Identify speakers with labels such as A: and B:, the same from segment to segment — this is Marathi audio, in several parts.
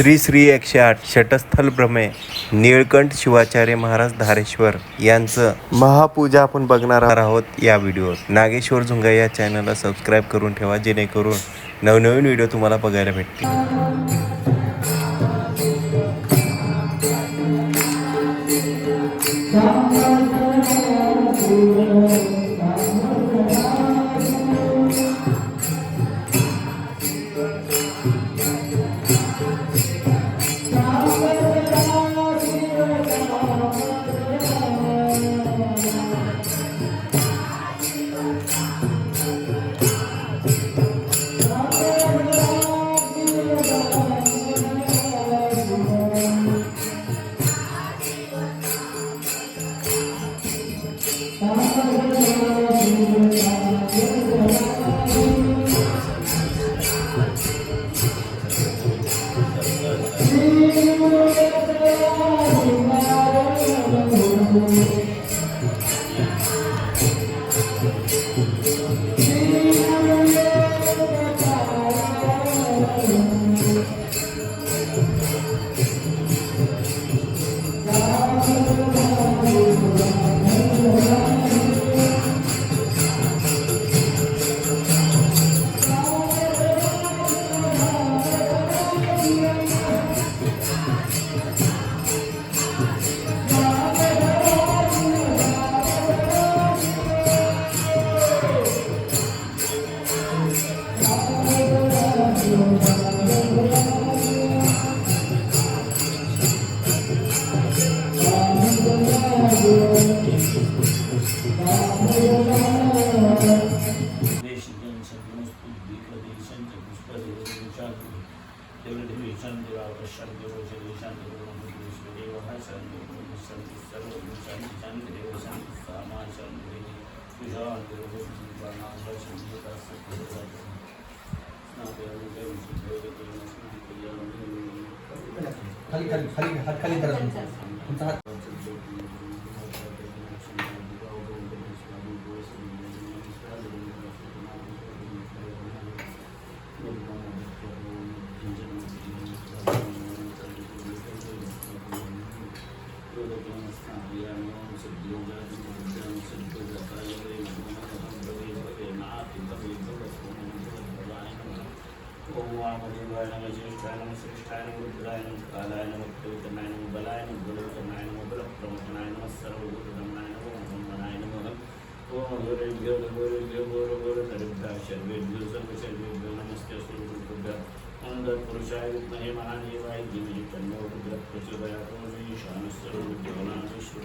A: श्री श्री एकशे आठ षटस्थल भ्रमे निळकंठ शिवाचार्य महाराज धारेश्वर यांचं महापूजा आपण बघणार आहोत. या व्हिडिओत. नागेश्वर झुंगा या चॅनलला सबस्क्राईब करून ठेवा जेणेकरून नवनवीन व्हिडिओ तुम्हाला बघायला भेटतील.
B: खाली खाली खाली हात खाली करा तुमचा तुमचा हात
C: ओम वामदेवाय नमः ज्येष्ठाय नमः श्रेष्ठाय नमः रुद्राय नमः कालाय नमः प्रवितनाय नमः बलाय नमः बलवतनाय नमः बलप्रमोचनाय नमः सर्वभूतनाय नमः ओम। ब्रह्मणाय नमः ओम गुरुभ्यो गुरुभ्यो गुरु गुरु नरेभ्यः सर्वेभ्यो सर्वसर्वेभ्यो नमस्ते स्वरूपभ्यः ओम तत्पुरुषाय विद्महे महादेवाय धीमहि तन्नो रुद्रः प्रचोदयात् ओम ईशानस्वरूपदेवनाथेश्वर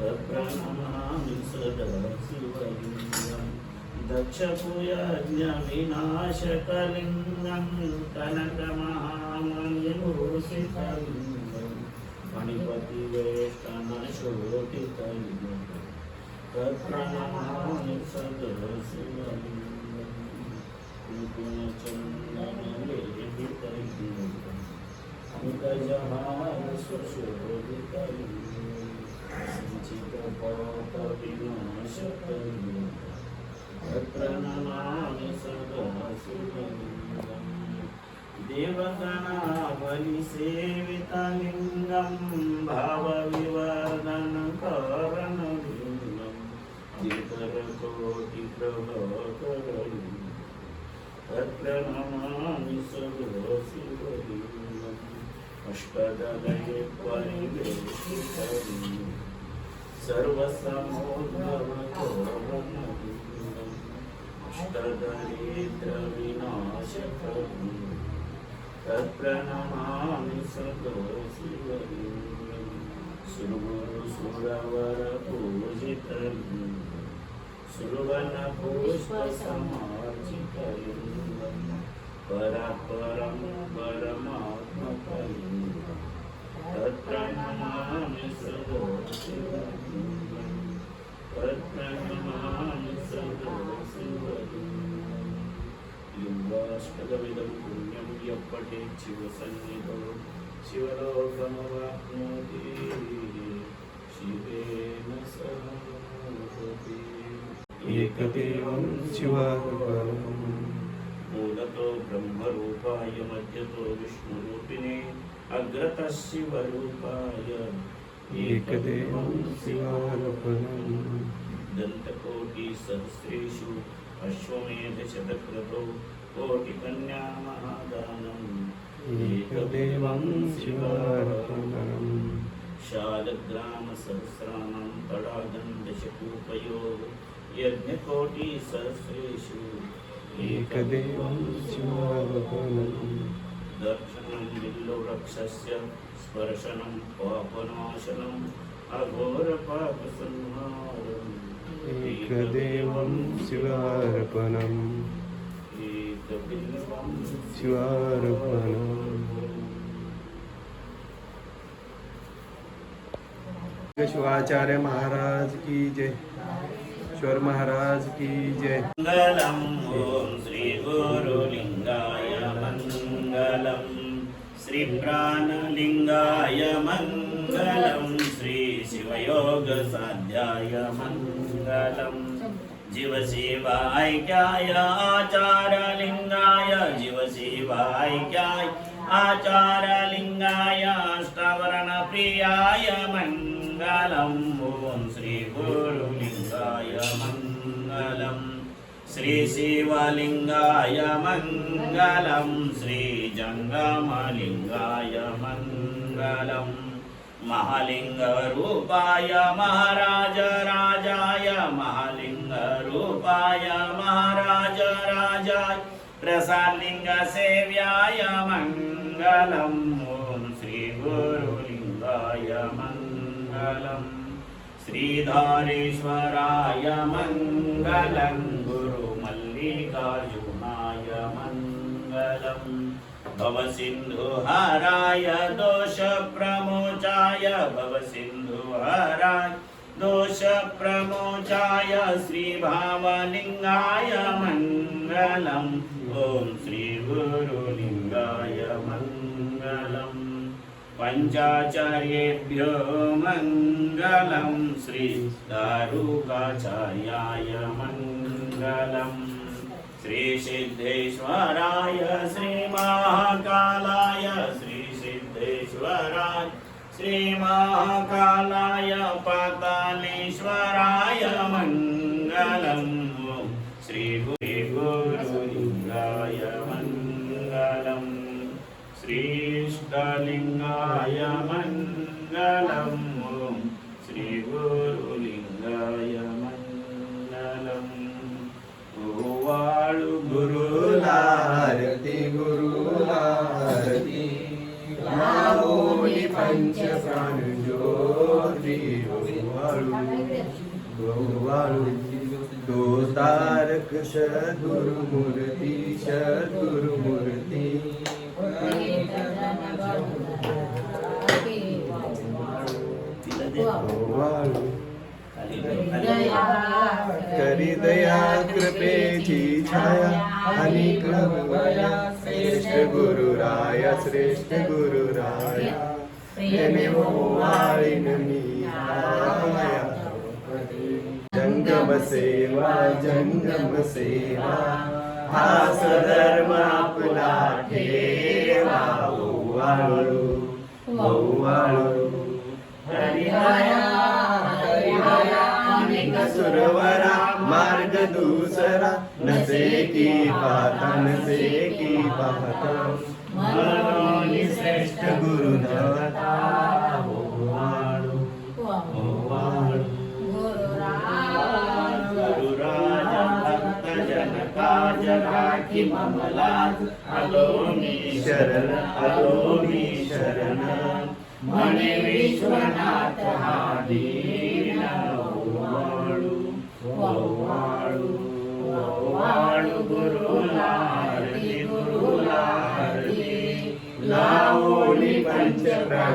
C: तत्प्रणमामि सदा शिवलिङ्गं दक्षपुयज्ञविनाशकलिङ्गं कनकमहामणिभूषितलिङ्गं मणिपतिवेष्टनशोभितलिङ्गं तत्प्रणमामि सदा शिवलिङ्गम् देवगणाबलिसेवितलिङ्गं भावविवर्धनकारणलिङ्गं चित्रकोटिप्रभाकरलिङ्गम् तत्र नमामि सदाशिवलिङ्गम् अष्टदलये परिवेशितम् सर्वसमोद्भवकोरणलिङ्गम् अष्टदरिद्रविनाशकलिङ्गम् तत्र नमामि सदाशिवलिङ्गम् सुरगुरु सुरवर యుగాష్టకవిదం పుణ్యం ఎప్పటి శివ సన్నిధో శివలోకమవాప్నోతి శివేన సహతి ఏకదేవం శివాకృపం మూలతో బ్రహ్మరూపాయ మధ్యతో విష్ణురూపిణే अग्रतशिवरूपाय
A: एकदेवं शिवारोपण
C: दन्तकोटिसहस्रेषु अश्वमेधशतक्रतौ कोटिकन्यामहादानम्
A: एकदेवं शिवारोपणं
C: शालग्रामसहस्राणां तडादन्तशकूपयो यज्ञकोटिसहस्रेषु
A: एकदेवं शिवारोपणम्
C: बिल्लवृक्षस्य स्पर्शनं पापनाशनम् अघोरपापसंहारम्।
A: एकदेवं शिवार्पणम्। शिवार्पणम्। शिवाचार्य महाराज की जय। ईश्वर महाराज की जय।
C: मङ्गलम् ॐ श्रीगुरुलिङ्गाय मङ्गलम् श्रीप्राणलिङ्गाय मङ्गलं श्रीशिवयोगसाध्याय मङ्गलम् जीवशिवाय्याय आचारलिङ्गाय जीवशिवाय्याय आचारलिङ्गाय अष्टवर्णप्रियाय मङ्गलम् ॐ श्रीगुरुलिङ्गाय मङ्गलम्। श्रीशिवलिङ्गाय मङ्गलं श्रीजङ्गमलिङ्गाय मङ्गलम् महालिङ्गरूपाय महाराजराजाय महालिङ्गरूपाय महाराजराजाय प्रसादलिङ्गसेव्याय मङ्गलम् ॐ श्रीगुरुलिङ्गाय मङ्गलम् श्रीधारेश्वराय मङ्गलं गुरुमल्लिकार्जुनाय मङ्गलम् भवसिन्धुहराय दोषप्रमोचाय भवसिन्धुहराय दोषप्रमोचाय श्रीभावलिङ्गाय मङ्गलम्। ॐ श्रीगुरुलिङ्गाय मङ्गलम्। पञ्चाचार्येभ्यो मङ्गलं श्रीदारुकाचार्याय मङ्गलम् श्रीसिद्धेश्वराय श्रीमहाकालाय श्रीसिद्धेश्वराय श्रीमहाकालाय पातालेश्वराय मङ्गलम्। श्रीगुरुलिङ्गाय मङ्गलम्। श्रीष्टलिङ्गाय मङ्गलम्
A: तारक सद्गुरुमूर्ती सद्गुरुमूर्ती करी दया कृपेची छाया आणि कृपया श्रेष्ठ गुरुराय श्रेष्ठ गुरुराया त्याने ओवाळीन मी जंगम सेवा जंगम सेवा हा सधर्म आपला ठेवा ओवाळू ओवाळू. सुरवरा मार्ग दुसरा नसे की पाहता नसे की पाहता. म्हणून श्रेष्ठ गुरु ओवाळू
C: जनकाज की ममलाज. आलो मी
A: शरण आलो मी शरण.
D: म्हणे विश्वनाथ हा दीन ओवाळू ओवाळू ओवाळू गुरुला आरती गुरुला आरती लावणी पंचप्राण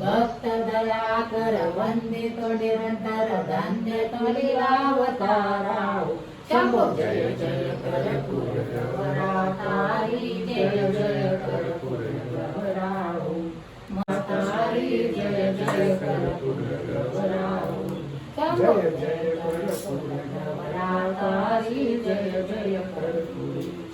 B: भक्त दया कर वंदितो निरंतर धन्य तो लीलावताराव शंभो जय जय कर्पूर गौरातारी जय जय कर्पूर गौराव मातारी जय जय कर्पूर गौराव शंभो जय जय कर्पूर गौरातारी जय जय कर्पूर